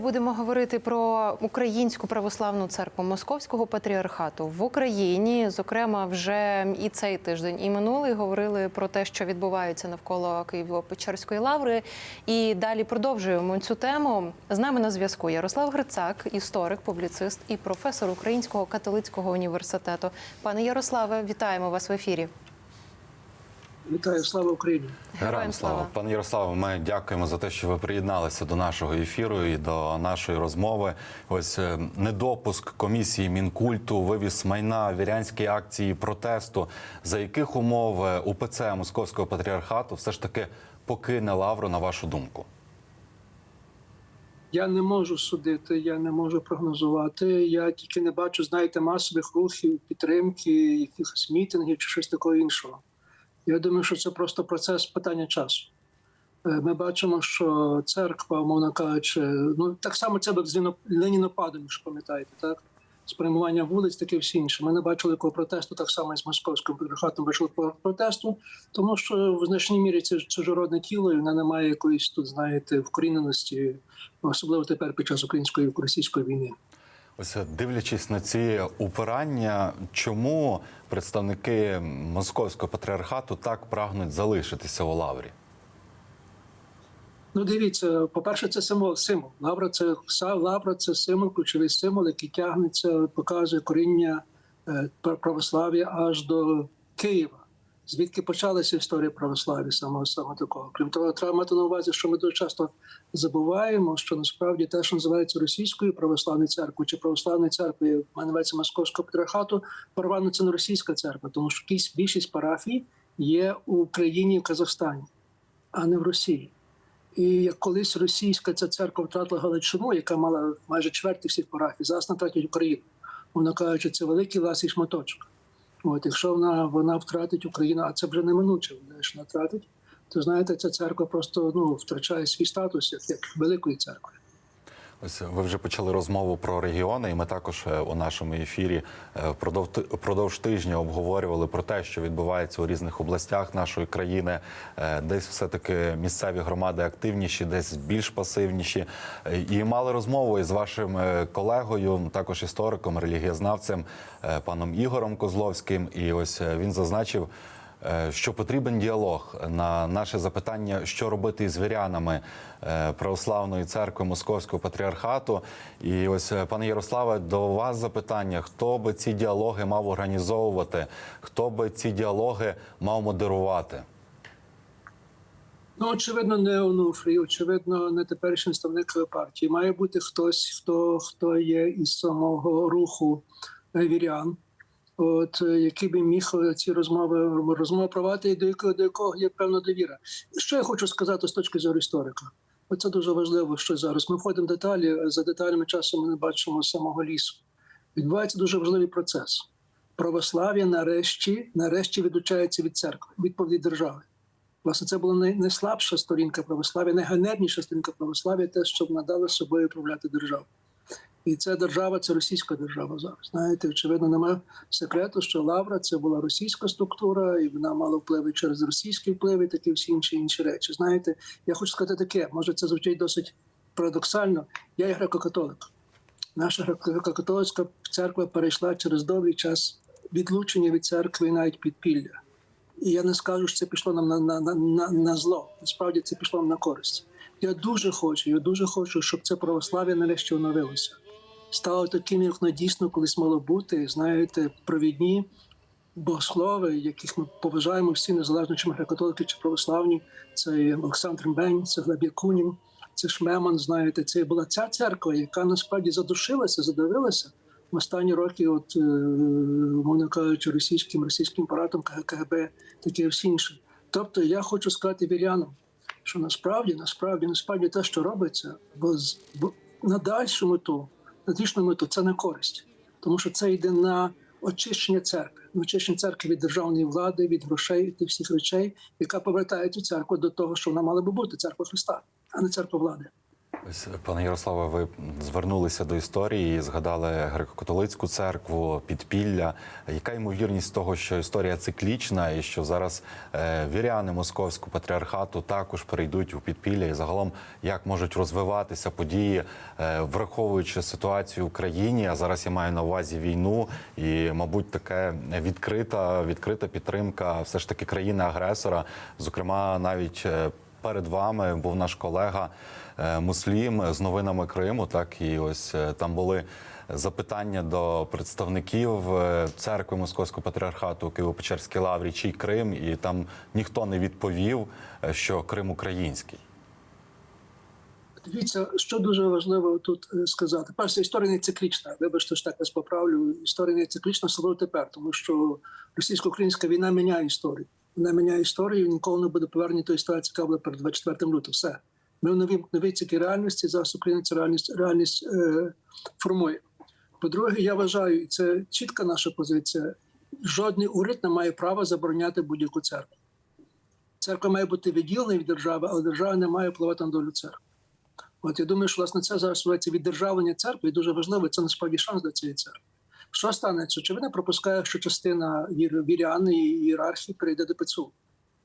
Будемо говорити про українську православну церкву Московського патріархату в Україні. Зокрема, вже і цей тиждень, і минулий говорили про те, що відбувається навколо Києво-Печерської лаври. І далі продовжуємо цю тему. З нами на зв'язку Ярослав Грицак, історик, публіцист і професор Українського католицького університету. Пане Ярославе, вітаємо вас в ефірі. Вітаю, слава Україні! Героям слава. Пане Ярославе, ми дякуємо за те, що ви приєдналися до нашого ефіру і до нашої розмови. Ось е, недопуск комісії мінкульту, вивіз майна вірянські акції протесту. За яких умов УПЦ Московського патріархату все ж таки покине лавру, на вашу думку? Я не можу судити, я не можу прогнозувати. Я тільки не бачу, знаєте, масових рухів, підтримки, якихось мітингів чи щось такого іншого. Я думаю, що це просто процес питання часу. Е, Ми бачимо, що церква, мовно кажучи, ну так само це був з Ленінопадом, якщо пам'ятаєте, так? Спрямування вулиць, таке всі інше. Ми не бачили такого протесту, так само і з московським патріархатом такого протесту, тому що в значній мірі це чужородне тіло, і вона не має якоїсь тут, знаєте, вкоріненості, особливо тепер під час української російської війни. Ось е, дивлячись на ці упирання, чому представники московського патріархату так прагнуть залишитися у лаврі? Ну, дивіться, по-перше, це символ символ. Лавра це лавра, це символ, ключовий символ, який тягнеться, показує коріння е, православ'я аж до Києва. Звідки почалася історія православ'я саме саме такого. Крім того, треба мати на увазі, що ми дуже часто забуваємо, що насправді те, що називається російською православною церквою чи православною церквою, називається московського патріархату, парвано це не російська церква, тому що більшість парафій є в Україні в Казахстані, а не в Росії. І як колись російська ця церква втратила Галичину, яка мала майже чверті всіх парафій, зараз вона тратить Україну. Вона кажучи, це великий власний шматочок. От якщо вона вона втратить Україну, а це вже неминуче, вона втратить, то знаєте, ця церква просто ну втрачає свій статус як великої церкви. Ось ви вже почали розмову про регіони, і ми також е, у нашому ефірі е, впродовж тижня обговорювали про те, що відбувається у різних областях нашої країни. Е, Десь все таки місцеві громади активніші, десь більш пасивніші. І мали розмову із вашим колегою, також істориком, релігієзнавцем, паном Ігорем Козловським. І ось він зазначив. Е, Що потрібен діалог на наше запитання, що робити із вірянами е, православної церкви Московського патріархату. І ось, е, пане Ярославе, до вас запитання: хто би ці діалоги мав організовувати, хто би ці діалоги мав модерувати? Ну, очевидно, не Онуфрій, очевидно, не теперішній представник партії. Має бути хтось, хто, хто є із самого руху вірян, от е, який би міг е, ці розмови розмови провати, до якого до якого є певна довіра. Що я хочу сказати з точки зору історика? Оце дуже важливо, що зараз ми входимо в деталі. За деталями часу ми не бачимо самого лісу. Відбувається дуже важливий процес. Православ'я нарешті, нарешті відлучається від церкви, відповіді держави. Власне, це була найслабша сторінка православ'я, найганебніша сторінка православ'я, те, що надали собою управляти державу. І ця держава це російська держава зараз. Знаєте, очевидно, немає секрету, що Лавра це була російська структура, і вона мала впливи через російські впливи, такі всі інші інші речі. Знаєте, я хочу сказати таке, може це звучить досить парадоксально. Я є греко-католик. Наша греко-католицька церква перейшла через довгий час відлучення від церкви навіть підпілля. І я не скажу, що це пішло нам на, на, на, на, на зло. Насправді це пішло нам на користь. Я дуже хочу, я дуже хочу, щоб це православ'я нарешті оновилося. Стало таким, як воно дійсно колись мало бути. Знаєте, провідні богослови, яких ми поважаємо всі, незалежно чи ми греко-католики чи православні. Це Олександр Бень, це Глеб Якунін, це Шмеман. Знаєте, це була ця церква, яка насправді задушилася, задавилася в останні роки, от е, мовно кажучи, російським російським паратом КГБ, таке всі інше. Тобто, я хочу сказати вірянам, що насправді, насправді, насправді те, що робиться, бо на дальшу мету, на дійсну мету, це не користь, тому що це йде на очищення церкви, на очищення церкви від державної влади, від грошей, від тих всіх речей, яка повертає цю церкву до того, що вона мала би бути церква Христа, а не церква влади. Пане Ярославе, ви звернулися до історії, згадали греко-католицьку церкву, підпілля. Яка ймовірність того, що історія циклічна, і що зараз е, віряни московського патріархату також перейдуть у підпілля, і загалом як можуть розвиватися події, е, враховуючи ситуацію в Україні? А зараз я маю на увазі війну, і, мабуть, таке відкрита, відкрита підтримка все ж таки країни-агресора, зокрема, навіть. Перед вами був наш колега е, Муслім з новинами Криму. Так і ось е, там були запитання до представників е, церкви Московського патріархату Києво-Печерській лаврі, чий Крим, і там ніхто не відповів, що Крим український. Дивіться, що дуже важливо тут сказати. Перше, історія не циклічна. Вибачте, що так вас поправлю. Історія не циклічна, особливо тепер, тому що російсько-українська війна міняє історію. Вона міняє історію, ніколи не буде повернення тої ситуації, яка була перед 24 лютого. Все. Ми в новій новій циклі реальності, зараз Україна цю реальність, реальність е, формує. По-друге, я вважаю, і це чітка наша позиція. Жодний уряд не має права забороняти будь-яку церкву. Церква має бути відділена від держави, але держава не має впливати на долю церкви. От я думаю, що власне це зараз відбувається віддержавлення церкви, і дуже важливо, це насправді шанс для цієї церкви. Що станеться? Чи не пропускає, що частина вір- вірян і ієрархії перейде до ПЦУ?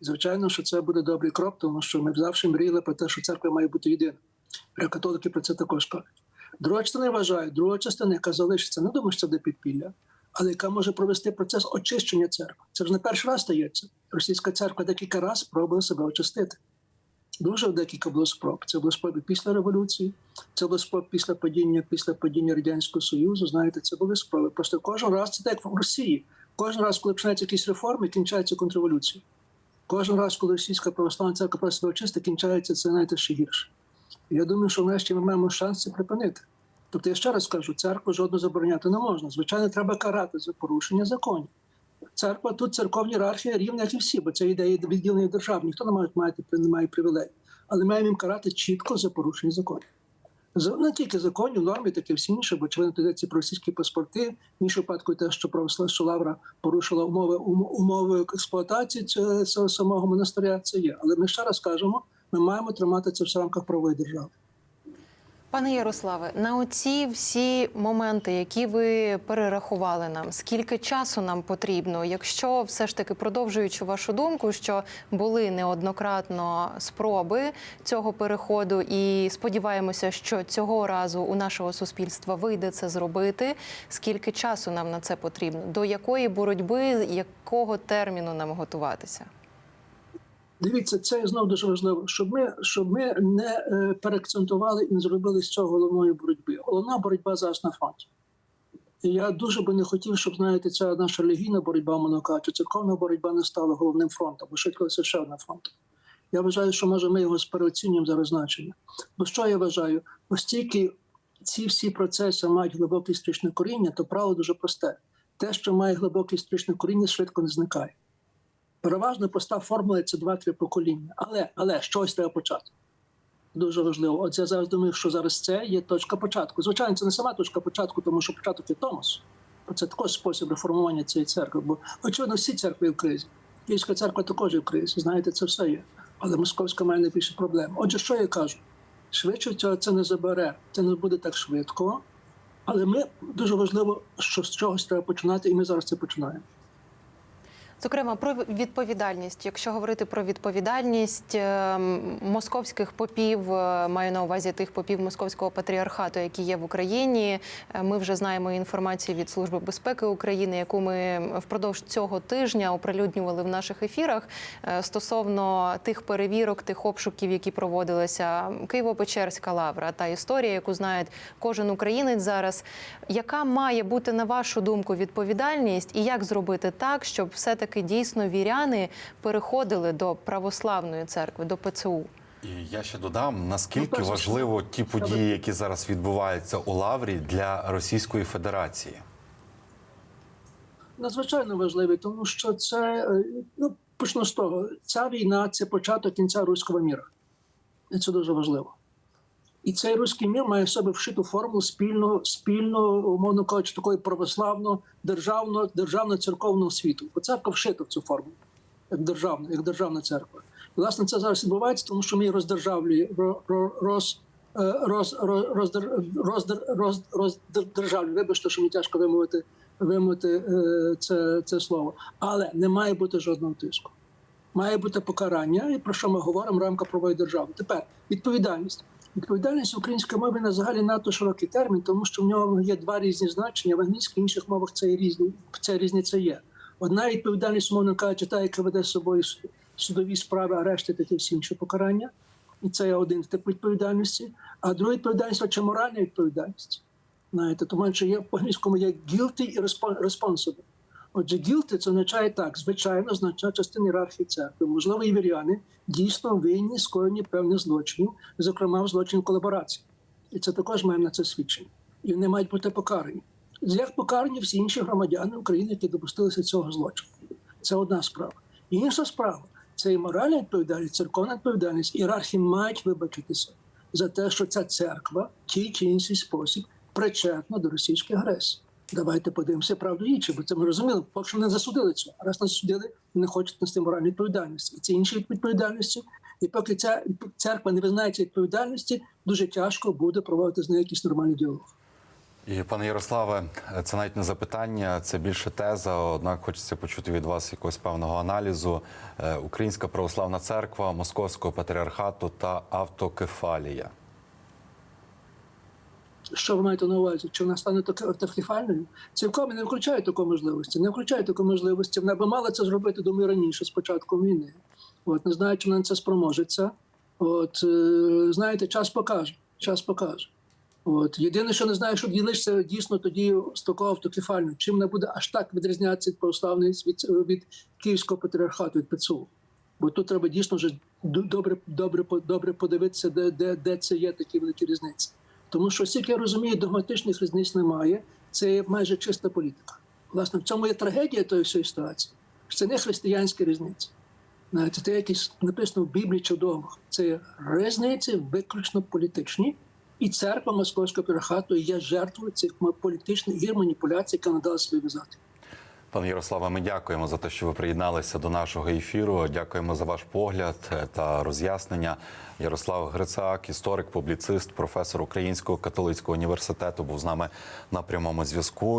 Звичайно, що це буде добрий крок, тому що ми завжди мріяли про те, що церква має бути єдина. Католики про це також кажуть. Друга частина вважає, друга частина, яка залишиться, не думаю, що це підпілля, але яка може провести процес очищення церкви. Це ж не перший раз стається. Російська церква декілька разів пробувала себе очистити. Дуже декілька було спроб. Це було спроби після революції, це було спроб після падіння, після падіння радянського союзу. Знаєте, це були спроби. Просто кожен раз це так в Росії. Кожен раз, коли починаються якісь реформи, кінчається контрреволюція. Кожен раз, коли російська православна церква просто себе очисти, кінчається це знаєте, ще гірше. І я думаю, що врешті ми маємо шанс це припинити. Тобто, я ще раз кажу, церкву жодно забороняти не можна. Звичайно, треба карати за порушення законів. Церква тут церковні ієрархія рівна, як і всі, бо це ідея відділення держав. Ніхто не має мати не має привілей. Але маємо їм карати чітко за порушення законів. За- Не тільки законів, норми, так і всі інші, бо очевидно йдеться про російські паспорти. В іншому випадку те, що православ, що Лавра порушила умови ум- умови експлуатації цього, самого монастиря. Це є. Але ми ще раз кажемо, ми маємо тримати це в рамках правової держави. Пане Ярославе, на оці всі моменти, які ви перерахували нам, скільки часу нам потрібно, якщо все ж таки продовжуючи вашу думку, що були неоднократно спроби цього переходу, і сподіваємося, що цього разу у нашого суспільства вийде це зробити. Скільки часу нам на це потрібно? До якої боротьби, якого терміну нам готуватися? Дивіться, це знов дуже важливо, щоб ми щоб ми не е, переакцентували і не зробили з цього головної боротьби. Головна боротьба зараз на фронті. Я дуже би не хотів, щоб знаєте, ця наша релігійна боротьба, монока, чи церковна боротьба не стала головним фронтом, бо швидко ще одна фронт. Я вважаю, що може ми його переоцінюємо зараз значення. Бо що я вважаю? Оскільки ці всі процеси мають глибоке історичне коріння, то право дуже просте. Те, що має глибоке історичне коріння, швидко не зникає. Переважно проста формула це два-три покоління. Але, але щось треба почати. Дуже важливо. От я зараз думаю, що зараз це є точка початку. Звичайно, це не сама точка початку, тому що початок є Томос. Це також спосіб реформування цієї церкви. Бо, очевидно, всі церкви в кризі. Київська церква також є в кризі. Знаєте, це все є. Але московська має найбільше проблем. Отже, що я кажу? Швидше цього це не забере, це не буде так швидко. Але ми дуже важливо, що з чогось треба починати, і ми зараз це починаємо. Зокрема, про відповідальність. Якщо говорити про відповідальність е, московських попів, е, маю на увазі тих попів московського патріархату, які є в Україні. е, Ми вже знаємо інформацію від Служби безпеки України, яку ми впродовж цього тижня оприлюднювали в наших ефірах е, стосовно тих перевірок, тих обшуків, які проводилися Києво-Печерська лавра, та історія, яку знає кожен українець зараз. Яка має бути на вашу думку відповідальність, і як зробити так, щоб все таки дійсно віряни переходили до православної церкви, до ПЦУ? І я ще додам, наскільки Ну, важливо ті події, які зараз відбуваються у Лаврі для Російської Федерації. надзвичайно важливий, тому що це е, ну почну з того. Ця війна це початок кінця руського міра. І це дуже важливо. І цей руський мір має в себе вшиту форму спільно, спільно, умовно кажучи, такої православно державно, державно церковного світу. Бо церква вшита в цю форму, як державна, як державна церква. І, власне, це зараз відбувається, тому що ми її роздержавлюємо, ро- ро- роз, роз, роз, роз, роздержавлювання. Вибачте, що мені тяжко вимовити, вимовити е, це, це слово. Але не має бути жодного тиску. Має бути покарання, і про що ми говоримо в рамках правової держави. Тепер відповідальність. Відповідальність української мови на взагалі надто широкий термін, тому що в нього є два різні значення. В англійській і інших мовах це різні, це різниця є. Одна відповідальність, умовно кажучи, та, яка веде з собою судові справи, арешти та ті всі інші покарання. І це є один тип відповідальності. А друга відповідальність це моральна відповідальність. Знаєте, тому що є по англійському є guilty і responsible. Отже, guilty – це означає так, звичайно, значна частина ієрархії церкви. Можливо, і віряни дійсно винні скоєні певних злочинів, зокрема в злочин колаборації. І це також маємо на це свідчення. І вони мають бути покарані. Як покарані всі інші громадяни України, які допустилися цього злочину. Це одна справа. Інша справа це і моральна відповідальність, церковна відповідальність. Ієрархи мають вибачитися за те, що ця церква в тій чи інший спосіб причетна до російської агресії. Давайте подивимося правду річі, бо це ми розуміли, поки що не засудили цього. Раз не засудили, не хочуть нести моральну відповідальність. І це інші відповідальності. І поки ця церква не визнає цієї відповідальності, дуже тяжко буде проводити з нею якийсь нормальний діалог. І пане Ярославе, це навіть не запитання, це більше теза. Однак хочеться почути від вас якогось певного аналізу. Е, Українська православна церква, Московського патріархату та автокефалія. Що ви маєте на увазі? Чи вона стане автокефальною? Цілком не включає таку можливості. Не включає таку можливості. Вона би мала це зробити, думаю, раніше, з початком війни. От не знаю, чи вона на це спроможеться. От е, знаєте, час покаже. Час покаже. От єдине, що не знаю, що ділишся дійсно тоді з такого автокефального. Чим вона буде аж так відрізнятися від православної від, від Київського патріархату від ПЦУ. Бо тут треба дійсно вже добре, добре, добре подивитися, де, де, де це є такі великі різниці. Тому що, скільки я розумію, догматичних різниць немає. Це майже чиста політика. Власне, в цьому є трагедія тої всієї ситуації. що Це не християнські різниці. Навіть це якісь написано в Біблії догмах. Це різниці виключно політичні. І церква Московського патріархату є жертвою цих політичних гір маніпуляцій, яка надала собі в'язати. Пане Ярославе, ми дякуємо за те, що ви приєдналися до нашого ефіру. Дякуємо за ваш погляд е, та роз'яснення. Ярослав Грицак, історик, публіцист, професор Українського католицького університету, був з нами на прямому зв'язку.